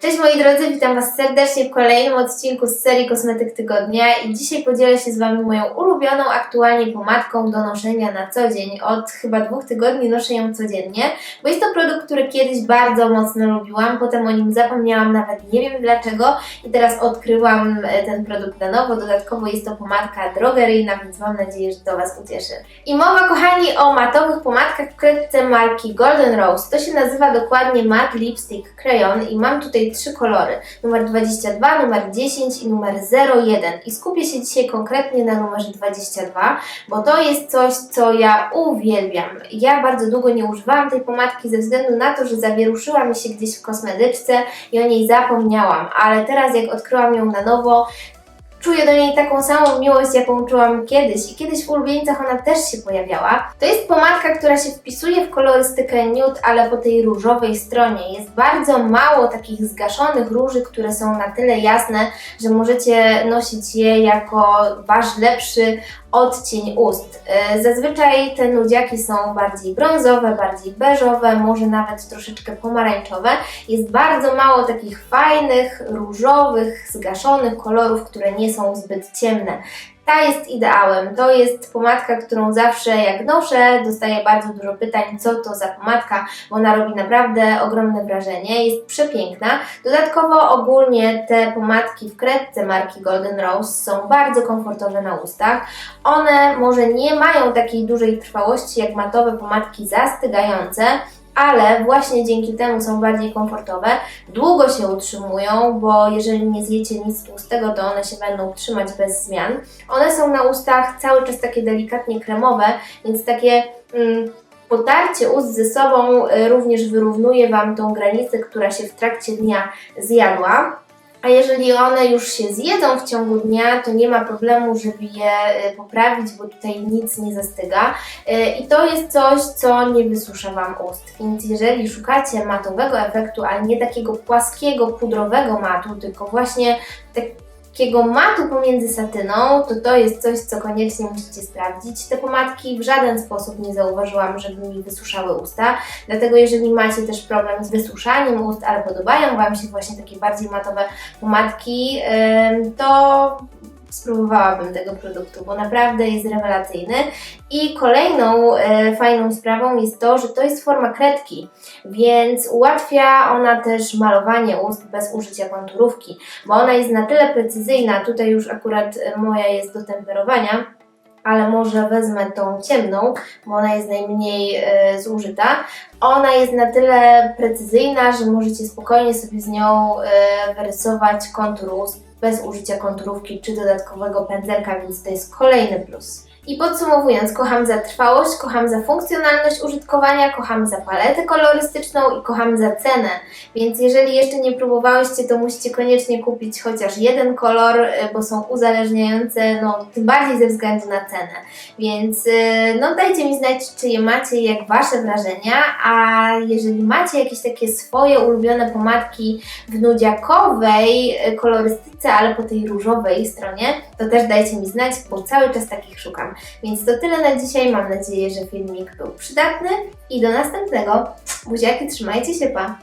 Cześć moi drodzy, witam Was serdecznie w kolejnym odcinku z serii Kosmetyk Tygodnia i dzisiaj podzielę się z Wami moją ulubioną aktualnie pomadką do noszenia na co dzień. Od chyba dwóch tygodni noszę ją codziennie, bo jest to produkt, który kiedyś bardzo mocno lubiłam, potem o nim zapomniałam nawet nie wiem dlaczego i teraz odkryłam e, ten produkt na nowo. Dodatkowo jest to pomadka drogeryjna, więc mam nadzieję, że to Was ucieszy. I mowa kochani o matowych pomadkach w kredce marki Golden Rose. To się nazywa dokładnie Matte Lipstick Crayon i mam tutaj trzy kolory. Numer 22, numer 10 i numer 01. I skupię się dzisiaj konkretnie na numerze 22, bo to jest coś, co ja uwielbiam. Ja bardzo długo nie używałam tej pomadki ze względu na to, że zawieruszyła mi się gdzieś w kosmetyczce i o niej zapomniałam, ale teraz jak odkryłam ją na nowo, Czuję do niej taką samą miłość, jaką czułam kiedyś i kiedyś w ulubieńcach ona też się pojawiała. To jest pomadka, która się wpisuje w kolorystykę nude, ale po tej różowej stronie. Jest bardzo mało takich zgaszonych róży, które są na tyle jasne, że możecie nosić je jako wasz lepszy odcień ust. E, Zazwyczaj te nudziaki są bardziej brązowe, bardziej beżowe, może nawet troszeczkę pomarańczowe. Jest bardzo mało takich fajnych, różowych, zgaszonych kolorów, które nie są zbyt ciemne. Ta jest ideałem. To jest pomadka, którą zawsze jak noszę, dostaję bardzo dużo pytań, co to za pomadka, bo ona robi naprawdę ogromne wrażenie. Jest przepiękna. Dodatkowo ogólnie te pomadki w kredce marki Golden Rose są bardzo komfortowe na ustach. One może nie mają takiej dużej trwałości jak matowe pomadki zastygające, ale właśnie dzięki temu są bardziej komfortowe, długo się utrzymują, bo jeżeli nie zjecie nic tłustego, to one się będą trzymać bez zmian. One są na ustach cały czas takie delikatnie kremowe, więc takie mm, potarcie ust ze sobą y, również wyrównuje Wam tą granicę, która się w trakcie dnia zjadła. A jeżeli one już się zjedzą w ciągu dnia, to nie ma problemu, żeby je y, poprawić, bo tutaj nic nie zastyga. Y, I to jest coś, co nie wysusza Wam ust. Więc jeżeli szukacie matowego efektu, ale nie takiego płaskiego, pudrowego matu, tylko właśnie takiego matu pomiędzy satyną, to to jest coś, co koniecznie musicie sprawdzić. Te pomadki w żaden sposób nie zauważyłam, żeby mi wysuszały usta, dlatego jeżeli macie też problem z wysuszaniem ust, ale podobają Wam się właśnie takie bardziej matowe pomadki, to spróbowałabym tego produktu, bo naprawdę jest rewelacyjny. I kolejną e, fajną sprawą jest to, że to jest forma kredki, więc ułatwia ona też malowanie ust bez użycia konturówki, bo ona jest na tyle precyzyjna, tutaj już akurat moja jest do temperowania, ale może wezmę tą ciemną, bo ona jest najmniej e, zużyta. Ona jest na tyle precyzyjna, że możecie spokojnie sobie z nią e, wyrysować kontur ust bez użycia konturówki czy dodatkowego pędzelka, więc to jest kolejny plus. I podsumowując, kocham za trwałość, kocham za funkcjonalność użytkowania, kocham za paletę kolorystyczną i kocham za cenę. Więc jeżeli jeszcze nie próbowałyście, to musicie koniecznie kupić chociaż jeden kolor, y, bo są uzależniające, no tym bardziej ze względu na cenę. Więc y, no dajcie mi znać, czy je macie, jak Wasze wrażenia, a jeżeli macie jakieś takie swoje ulubione pomadki w nudziakowej y, kolorystyce, ale po tej różowej stronie, to też dajcie mi znać, bo cały czas takich szukam. Więc to tyle na dzisiaj. Mam nadzieję, że filmik był przydatny i do następnego. Buziaki, trzymajcie się, pa!